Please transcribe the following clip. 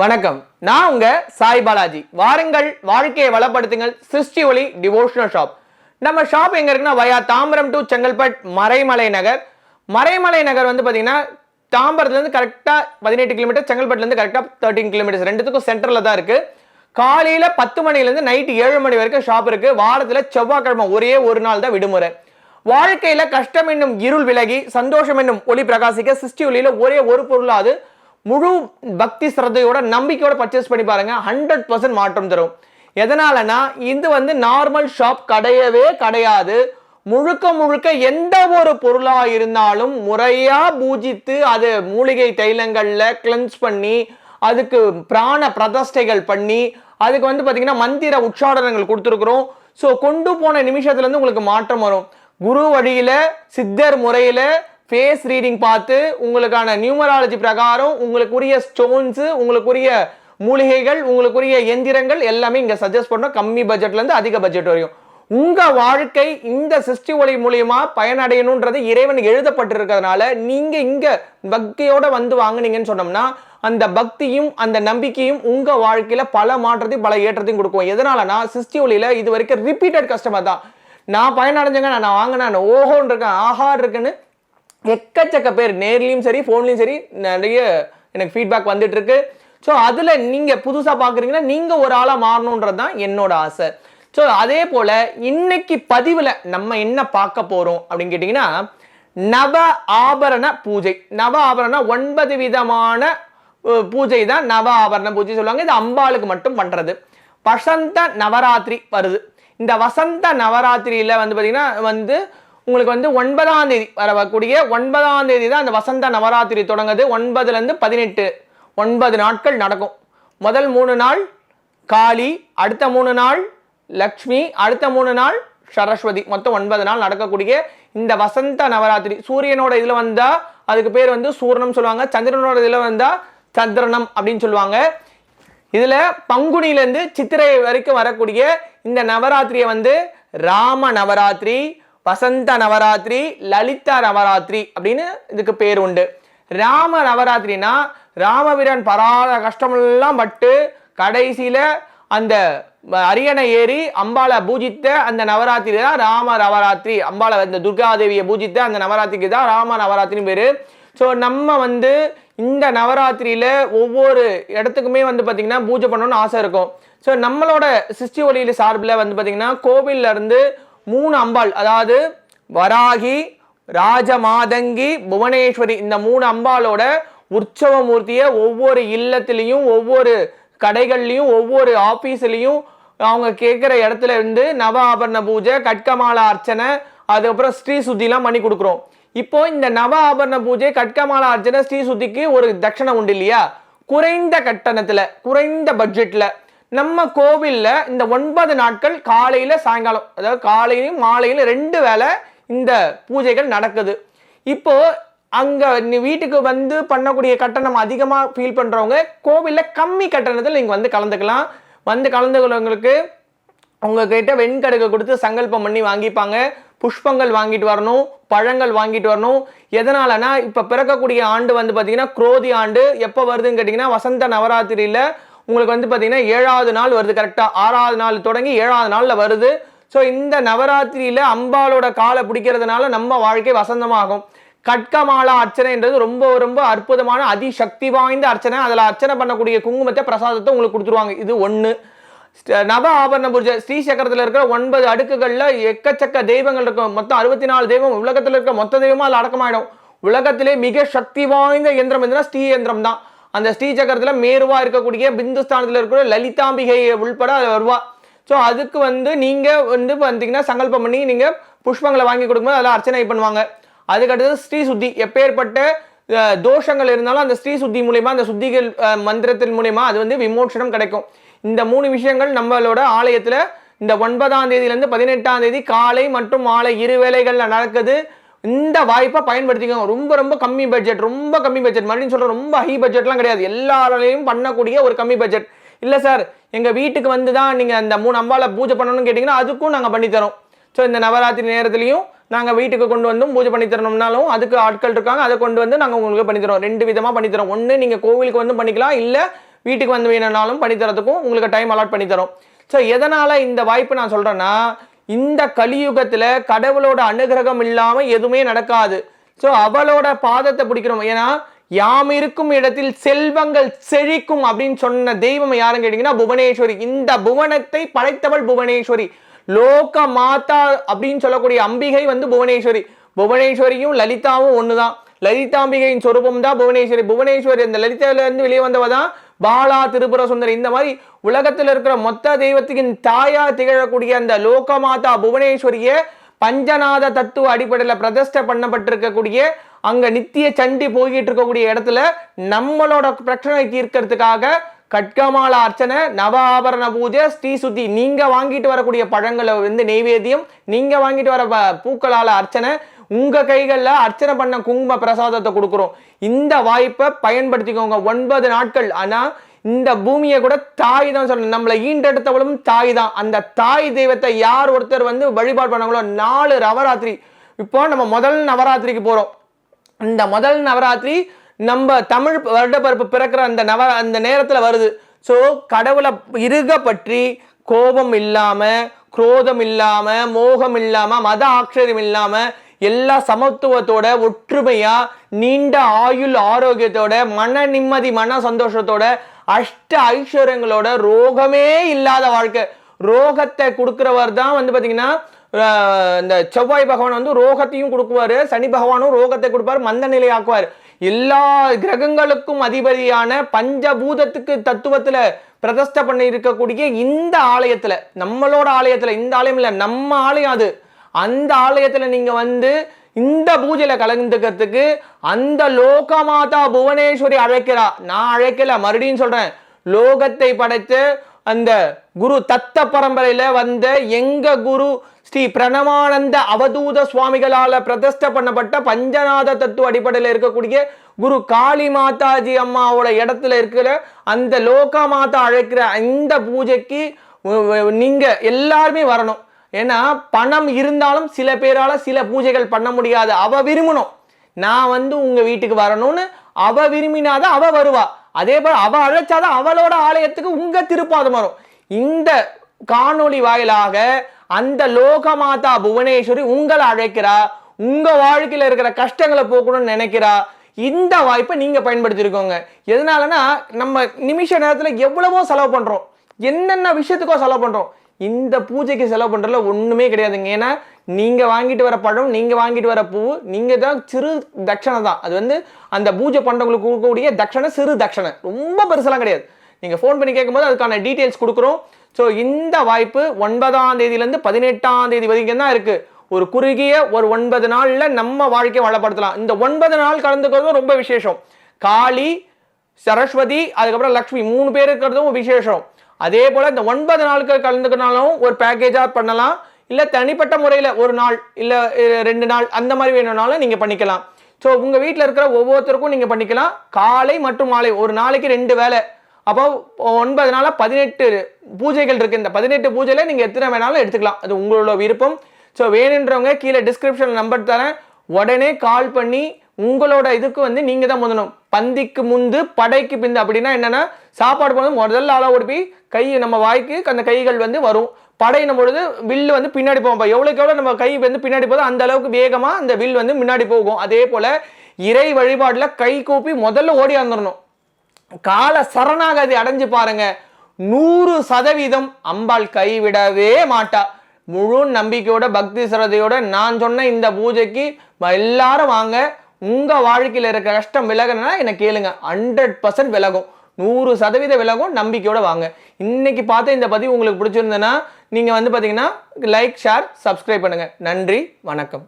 வணக்கம். நான் உங்க சாய் பாலாஜி. வாருங்கள் வாழ்க்கையை வளப்படுத்துங்கள். சிருஷ்டி ஒளி டிவோஷனல் ஷாப் நம்ம ஷாப் எங்க இருக்குன்னா வயா தாம்பரம் டு செங்கல்பட் மறைமலை நகர். மறைமலை நகர் வந்து பாத்தீங்கன்னா தாம்பரத்துல இருந்து பதினெட்டு கிலோமீட்டர் செங்கல்பட்டுலேருந்து இருந்து தேர்ட்டின் கிலோமீட்டர்ஸ் ரெண்டுத்துக்கும் சென்டர்ல தான் இருக்கு. காலையில பத்து மணிலேருந்து நைட்டு ஏழு மணி வரைக்கும் ஷாப் இருக்கு. வாரத்தில் செவ்வாய்க்கிழமை ஒரே ஒரு நாள் தான் விடுமுறை. வாழ்க்கையில கஷ்டம் என்னும் இருள் விலகி சந்தோஷம் என்னும் ஒளி பிரகாசிக்க சிருஷ்டி ஒளியில ஒரே ஒரு பொருளாது முழு பக்தி சிரத்தையோட நம்பிக்கையோட பர்ச்சேஸ் பண்ணி பாருங்க. ஹண்ட்ரட் பர்சன்ட் மாற்றம் தரும். எதனாலனா இது வந்து நார்மல் ஷாப் கிடையவே கிடையாது. முழுக்க முழுக்க எந்த ஒரு பொருளாக இருந்தாலும் முறையாக பூஜித்து அது மூலிகை தைலங்களில் கிளென்ஸ் பண்ணி அதுக்கு பிராண பிரதஷ்டைகள் பண்ணி அதுக்கு வந்து பார்த்திங்கன்னா மந்திர உச்சாடனங்கள் கொடுத்துருக்குறோம். ஸோ கொண்டு போன நிமிஷத்துலேருந்து உங்களுக்கு மாற்றம் வரும். குரு வழியில் சித்தர் முறையில் ஃபேஸ் ரீடிங் பார்த்து உங்களுக்கான நியூமராலஜி பிரகாரம் உங்களுக்குரிய ஸ்டோன்ஸு உங்களுக்குரிய மூலிகைகள் உங்களுக்குரிய எந்திரங்கள் எல்லாமே இங்கே சஜஸ்ட் பண்ணோம். கம்மி பட்ஜெட்லேருந்து அதிக பட்ஜெட் வரையும். உங்கள் வாழ்க்கை இந்த சிருஷ்டி ஒளி மூலியமா பயனடையணுன்றது இறைவன் எழுதப்பட்டிருக்கிறதுனால நீங்கள் இங்கே பக்தியோட வந்து வாங்குனீங்கன்னு சொன்னோம்னா அந்த பக்தியும் அந்த நம்பிக்கையும் உங்கள் வாழ்க்கையில் பல மாற்றத்தையும் பல ஏற்றத்தையும் கொடுக்கும். எதனாலனா சிருஷ்டி ஒளியில் இது வரைக்கும் ரிப்பீட்டட் கஸ்டமர் தான். நான் பயனடைஞ்சேங்க நான் வாங்கினேன் ஓஹோன்னு இருக்கேன் ஆஹா இருக்குன்னு எக்கச்சக்க பேர் நேர்லேயும் சரி ஃபோன்லேயும் சரி நிறைய எனக்கு ஃபீட்பேக் வந்துட்டுருக்கு. ஸோ அதில் நீங்கள் புதுசாக பார்க்குறீங்கன்னா நீங்கள் ஒரு ஆளாக மாறணுன்றது தான் என்னோட ஆசை. ஸோ அதே போல் இன்னைக்கு பதிவில் நம்ம என்ன பார்க்க போகிறோம் அப்படின்னு கேட்டிங்கன்னா நவ ஆபரண பூஜை. நவ ஆபரண ஒன்பது விதமான பூஜை தான் நவ ஆபரண பூஜை சொல்லுவாங்க. இது அம்பாளுக்கு மட்டும் பண்ணுறது வசந்த நவராத்திரி வருது. இந்த வசந்த நவராத்திரியில் வந்து பார்த்திங்கன்னா வந்து உங்களுக்கு வந்து ஒன்பதாம் தேதி வரக்கூடிய ஒன்பதாம் தேதி தான் அந்த வசந்த நவராத்திரி தொடங்குது. ஒன்பதுலேருந்து பதினெட்டு ஒன்பது நாட்கள் நடக்கும். முதல் மூணு நாள் காளி அடுத்த மூணு நாள் லக்ஷ்மி அடுத்த மூணு நாள் சரஸ்வதி. மொத்தம் ஒன்பது நாள் நடக்கக்கூடிய இந்த வசந்த நவராத்திரி. சூரியனோட இதில் வந்தால் அதுக்கு பேர் வந்து சூரணம் சொல்லுவாங்க. சந்திரனோட இதில் வந்தால் சந்திரனம் அப்படின்னு சொல்லுவாங்க. இதில் பங்குனிலேருந்து சித்திரை வரைக்கும் வரக்கூடிய இந்த நவராத்திரியை வந்து ராம நவராத்திரி வசந்த நவராத்திரி லலிதா நவராத்திரி அப்படின்னு இதுக்கு பேர் உண்டு. ராம நவராத்திரினா ராமவீரன் பராத கஷ்டமெல்லாம் பட்டு கடைசியில் அந்த அரியணை ஏறி அம்பாளை பூஜித்த அந்த நவராத்திரி தான் ராம நவராத்திரி. அம்பாளை அந்த துர்காதேவியை பூஜித்த அந்த நவராத்திரிக்கு தான் ராம நவராத்திரின்னு பேர். ஸோ நம்ம வந்து இந்த நவராத்திரியில் ஒவ்வொரு இடத்துக்குமே வந்து பார்த்திங்கன்னா பூஜை பண்ணணும்னு ஆசை இருக்கும். ஸோ நம்மளோட சிஸ்டி ஒளியில் சார்பில் வந்து பார்த்திங்கன்னா கோவில்ல இருந்து மூணு அம்பாள் அதாவது வராகி ராஜமாதங்கி புவனேஸ்வரி இந்த மூணு அம்பாளோட உற்சவ மூர்த்தியை ஒவ்வொரு இல்லத்திலையும் ஒவ்வொரு கடைகள்லையும் ஒவ்வொரு ஆஃபீஸ்லேயும் அவங்க கேட்குற இடத்துல இருந்து நவ ஆபரண பூஜை கட்கமாலா அர்ச்சனை அதுக்கப்புறம் ஸ்ரீ சுத்திலாம் பண்ணி கொடுக்குறோம். இப்போ இந்த நவ ஆபரண பூஜை கட்கமாலா அர்ச்சனை ஸ்ரீ சுத்திக்கு ஒரு தட்சணை உண்டு இல்லையா? குறைந்த கட்டணத்தில் குறைந்த பட்ஜெட்டில் நம்ம கோவிலில் இந்த ஒன்பது நாட்கள் காலையில் சாயங்காலம் அதாவது காலையிலையும் மாலையிலும் ரெண்டு வேளை இந்த பூஜைகள் நடக்குது. இப்போது அங்கே நீ வீட்டுக்கு வந்து பண்ணக்கூடிய கட்டணம் அதிகமாக ஃபீல் பண்ணுறவங்க கோவில்ல கம்மி கட்டணத்தில் நீங்கள் வந்து கலந்துக்கலாம். வந்து கலந்துக்கிறவங்களுக்கு உங்ககிட்ட வெண்கடுக்கு கொடுத்து சங்கல்பம் பண்ணி வாங்கிப்பாங்க. புஷ்பங்கள் வாங்கிட்டு வரணும் பழங்கள் வாங்கிட்டு வரணும். எதனாலனா இப்போ பிறக்கக்கூடிய ஆண்டு வந்து பார்த்திங்கன்னா குரோதி ஆண்டு. எப்போ வருதுன்னு கேட்டிங்கன்னா வசந்த நவராத்திரியில் உங்களுக்கு வந்து பார்த்தீங்கன்னா ஏழாவது நாள் வருது கரெக்டாக ஆறாவது நாள் தொடங்கி ஏழாவது நாளில் வருது. ஸோ இந்த நவராத்திரியில் அம்பாலோட காலை பிடிக்கிறதுனால நம்ம வாழ்க்கை வசந்தமாகும். கட்கமாலா அர்ச்சனைன்றது ரொம்ப ரொம்ப அற்புதமான அதிசக்தி வாய்ந்த அர்ச்சனை. அதில் அர்ச்சனை பண்ணக்கூடிய குங்குமத்தை பிரசாதத்தை உங்களுக்கு கொடுத்துருவாங்க. இது ஒன்று நவ ஆபரண பூஜை ஸ்ரீசக்கரத்தில் இருக்கிற ஒன்பது அடுக்குகளில் எக்கச்சக்க தெய்வங்கள் இருக்கும். மொத்தம் அறுபத்தி நாலு தெய்வம். உலகத்தில் இருக்கிற மொத்த தெய்வமும் அதில் அடக்கமாயிடும். உலகத்திலே மிக சக்தி வாய்ந்த எந்திரம் எதுனா ஸ்ரீ யந்திரம் தான் அந்த ஸ்ரீ சக்கரத்தில் மேருவா இருக்கக்கூடிய பிந்துஸ்தானத்தில் இருக்கிற லலிதாம்பிகை உள்பட அது வருவா. ஸோ அதுக்கு வந்து நீங்கள் வந்து பார்த்தீங்கன்னா சங்கல்பம் பண்ணி நீங்கள் புஷ்பங்களை வாங்கி கொடுக்கும்போது அதில் அர்ச்சனை பண்ணுவாங்க. அதுக்கடுத்தது ஸ்ரீ சுத்தி எப்பேற்பட்ட தோஷங்கள் இருந்தாலும் அந்த ஸ்ரீ சுத்தி மூலயமா அந்த சுத்திகள் மந்திரத்தின் மூலயமா அது வந்து விமோசனம் கிடைக்கும். இந்த மூணு விஷயங்கள் நம்மளோட ஆலயத்தில் இந்த ஒன்பதாம் தேதியிலேருந்து பதினெட்டாம் தேதி காலை மற்றும் மாலை இரு வேளைகளில் நடக்குது. இந்த வாய்ப்பை பயன்படுத்திக்கோங்க. ரொம்ப ரொம்ப கம்மி பட்ஜெட் ரொம்ப கம்மி பட்ஜெட் மறுபடியும் சொல்றேன் ரொம்ப ஹை பட்ஜெட்லாம் கிடையாது. எல்லாராலையும் பண்ணக்கூடிய ஒரு கம்மி பட்ஜெட் இல்லை சார் எங்கள் வீட்டுக்கு வந்து தான் நீங்கள் அந்த மூணு அம்பால பூஜை பண்ணணும்னு கேட்டிங்கன்னா அதுக்கும் நாங்கள் பண்ணித்தரோம். ஸோ இந்த நவராத்திரி நேரத்துலையும் நாங்கள் வீட்டுக்கு கொண்டு வந்தும் பூஜை பண்ணி தரணும்னாலும் அதுக்கு ஆட்கள் இருக்காங்க. அதை கொண்டு வந்து நாங்கள் உங்களுக்கு பண்ணித்தரோம் ரெண்டு விதமாக பண்ணித்தரோம் ஒன்று நீங்கள் கோவிலுக்கு வந்து பண்ணிக்கலாம். இல்லை வீட்டுக்கு வந்து வேணும்னாலும் பண்ணித்தரத்துக்கும் உங்களுக்கு டைம் அலாட் பண்ணித்தரோம் ஸோ எதனால் இந்த வாய்ப்பு நான் சொல்கிறேன்னா இந்த கலியுகத்தில் கடவுளோட அனுகிரகம் இல்லாமல் எதுவுமே நடக்காது. ஸோ அவளோட பாதத்தை பிடிக்கிறோம் ஏன்னா யாம் இருக்கும் இடத்தில் செல்வங்கள் செழிக்கும் அப்படின்னு சொன்ன தெய்வம் யாருன்னு கேட்டிங்கன்னா புவனேஸ்வரி. இந்த புவனத்தை படைத்தவள் புவனேஸ்வரி. லோக மாதா அப்படின்னு சொல்லக்கூடிய அம்பிகை வந்து புவனேஸ்வரி. புவனேஸ்வரியும் லலிதாவும் ஒன்று தான் லலிதாம்பிகையின் சொரூபம் தான் புவனேஸ்வரி. புவனேஸ்வரி அந்த லலிதாவிலேருந்து வெளியே வந்தவ தான் பாலா திரிபுர சுந்தரி இந்த மாதிரி உலகத்தில் இருக்கிற மொத்த தெய்வத்தின் தாயா திகழக்கூடிய அந்த லோகமாதா புவனேஸ்வரிய பஞ்சநாத தத்துவ அடிப்படையில் பிரதிஷ்டை பண்ணப்பட்டிருக்கக்கூடிய அங்க நித்திய சண்டி போய்கிட்டு இருக்கக்கூடிய இடத்துல நம்மளோட பிரச்சனை தீர்க்கறதுக்காக கட்கமால அர்ச்சனை நவ ஆபரண பூஜை ஸ்ரீ சுத்தி நீங்க வாங்கிட்டு வரக்கூடிய பழங்களை வந்து நெய்வேத்தியம் நீங்க வாங்கிட்டு வர ப- பூக்களால அர்ச்சனை உங்கள் கைகளில் அர்ச்சனை பண்ண குங்கும பிரசாதத்தை கொடுக்குறோம். இந்த வாய்ப்பை பயன்படுத்திக்கோங்க. ஒன்பது நாட்கள். ஆனால் இந்த பூமியை கூட தாய் தான் சொல்லணும். நம்மளை ஈண்டெடுத்தவளும் தாய் தான். அந்த தாய் தெய்வத்தை யார் ஒருத்தர் வந்து வழிபாடு பண்ணாங்களோ நாலு நவராத்திரி. இப்போ நம்ம முதல் நவராத்திரிக்கு போகிறோம் இந்த முதல் நவராத்திரி நம்ம தமிழ் வருடப்பருப்பு பிறக்கிற அந்த நவ அந்த நேரத்தில் வருது. ஸோ கடவுளை இருக பற்றி கோபம் இல்லாமல் குரோதம் இல்லாமல் மோகம் இல்லாமல் மத ஆட்சேபம் இல்லாமல் எல்லா சமத்துவத்தோட ஒற்றுமையா நீண்ட ஆயுள் ஆரோக்கியத்தோட மன நிம்மதி மன சந்தோஷத்தோட அஷ்ட ஐஸ்வர்யங்களோட ரோகமே இல்லாத வாழ்க்கை. ரோகத்தை கொடுக்கிறவர் தான் வந்து பாத்தீங்கன்னா இந்த செவ்வாய் பகவான் வந்து ரோகத்தையும் கொடுக்குவாரு சனி பகவானும் ரோகத்தை கொடுப்பாரு மந்த நிலை ஆக்குவார். எல்லா கிரகங்களுக்கும் அதிபதியான பஞ்சபூதத்துக்கு தத்துவத்துல பிரதஷ்ட பண்ணி இருக்கக்கூடிய இந்த ஆலயத்துல நம்மளோட ஆலயத்துல இந்த ஆலயம் இல்ல நம்ம ஆலயம் அது. அந்த ஆலயத்தில் நீங்கள் வந்து இந்த பூஜையில் கலந்துக்கிறதுக்கு அந்த லோகமாதா புவனேஸ்வரி அழைக்கிறா. நான் அழைக்கல மறுபடியும் சொல்கிறேன் லோகத்தை படைத்து அந்த குரு தத்த பரம்பரையில் வந்த எங்க குரு ஸ்ரீ பிரணவானந்த அவதூத சுவாமிகளால் பிரதஷ்ட பண்ணப்பட்ட பஞ்சநாத தத்துவ அடிப்படையில் இருக்கக்கூடிய குரு காளி மாதாஜி அம்மாவோட இடத்துல இருக்கிற அந்த லோக மாதா அழைக்கிற இந்த பூஜைக்கு நீங்கள் எல்லாருமே வரணும். ஏன்னா பணம் இருந்தாலும் சில பேரால் சில பூஜைகள் பண்ண முடியாது. அவ விரும்பணும். நான் வந்து உங்கள் வீட்டுக்கு வரணும்னு அவ விரும்பினாதான் அவ வருவா. அதே போல் அவ அழைச்சாதான் அவளோட ஆலயத்துக்கு உங்கள் திருப்பாதம் வரும். இந்த காணொளி வாயிலாக அந்த லோகமாதா புவனேஸ்வரி உங்களை அழைக்கிறா. உங்கள் வாழ்க்கையில் இருக்கிற கஷ்டங்களை போக்கணும்னு நினைக்கிறா. இந்த வாய்ப்பை நீங்கள் பயன்படுத்திருக்கோங்க. எதனாலனா நம்ம நிமிஷ நேரத்தில் எவ்வளவோ செலவு பண்ணுறோம் என்னென்ன விஷயத்துக்கோ செலவு பண்ணுறோம் இந்த பூஜைக்கு செலவு பண்ணுறதுல ஒன்றுமே கிடையாதுங்க. ஏன்னா நீங்கள் வாங்கிட்டு வர பழம் நீங்கள் வாங்கிட்டு வர பூ நீங்கள் தான் சிறு தட்சணை தான். அது வந்து அந்த பூஜை பண்ணுறவங்களுக்கு கொடுக்கக்கூடிய தட்சணை சிறு தட்சணை. ரொம்ப பெருசெல்லாம் கிடையாது. நீங்கள் ஃபோன் பண்ணி கேட்கும்போது அதுக்கான டீட்டெயில்ஸ் கொடுக்குறோம். ஸோ இந்த வாய்ப்பு ஒன்பதாம் தேதியிலேருந்து பதினெட்டாம் தேதி வரைக்கும் தான் இருக்குது ஒரு குறுகிய ஒரு ஒன்பது நாளில் நம்ம வாழ்க்கையை வளப்படுத்தலாம். இந்த ஒன்பது நாள் கலந்துக்கிறதும் ரொம்ப விசேஷம். காளி சரஸ்வதி அதுக்கப்புறம் லக்ஷ்மி மூணு பேர் இருக்கிறதும் விசேஷம். அதே போல் இந்த ஒன்பது நாட்கள் கலந்துக்கினாலும் ஒரு பேக்கேஜாக பண்ணலாம். இல்லை தனிப்பட்ட முறையில் ஒரு நாள் இல்லை ரெண்டு நாள் அந்த மாதிரி வேணும்னாலும் நீங்கள் பண்ணிக்கலாம். ஸோ உங்கள் வீட்டில் இருக்கிற ஒவ்வொருத்தருக்கும் நீங்கள் பண்ணிக்கலாம். காலை மற்றும் மாலை ஒரு நாளைக்கு ரெண்டு வேலை அப்போ ஒன்பது நாளாக பதினெட்டு பூஜைகள் இருக்குது இந்த பதினெட்டு பூஜையில் நீங்கள் எத்தனை வேணாலும் எடுத்துக்கலாம். அது உங்களோட விருப்பம். ஸோ வேணுன்றவங்க கீழே டிஸ்கிரிப்ஷன் நம்பர் தரேன். உடனே கால் பண்ணி உங்களோட இதுக்கு வந்து நீங்க தான் முதணும் பந்திக்கு முந்து படைக்கு பிந்து. அப்படின்னா என்னன்னா சாப்பாடு போனது முதல்ல அளவு ஓடி போய் கை நம்ம வாய்க்கு அந்த கைகள் வந்து வரும். படையினும் பொழுது வில்லு வந்து பின்னாடி போகும் எவ்வளோக்கு எவ்வளோ நம்ம கை வந்து பின்னாடி போதும் அந்த அளவுக்கு வேகமாக அந்த வில் வந்து முன்னாடி போகும். அதே போல இறை வழிபாடில் கை கூப்பி முதல்ல ஓடி வந்துடணும் கால சரணாகதி அடைஞ்சு பாருங்க. நூறு சதவீதம் அம்பாள் கைவிடவே மாட்டா. முழு நம்பிக்கையோட பக்தி சிரதையோட நான் சொன்ன இந்த பூஜைக்கு எல்லாரும் வாங்க. உங்கள் வாழ்க்கையில் இருக்க கஷ்டம் விலகணும்னா என்ன கேளுங்க. ஹண்ட்ரட் பர்சன்ட் விலகும். நூறு சதவீத விலகும் நம்பிக்கையோடு வாங்க. இன்னைக்கு பார்த்து இந்த பதிவு உங்களுக்கு பிடிச்சிருந்தேன்னா நீங்கள் வந்து பார்த்தீங்கன்னா லைக் ஷேர் சப்ஸ்கிரைப் பண்ணுங்கள் நன்றி வணக்கம்.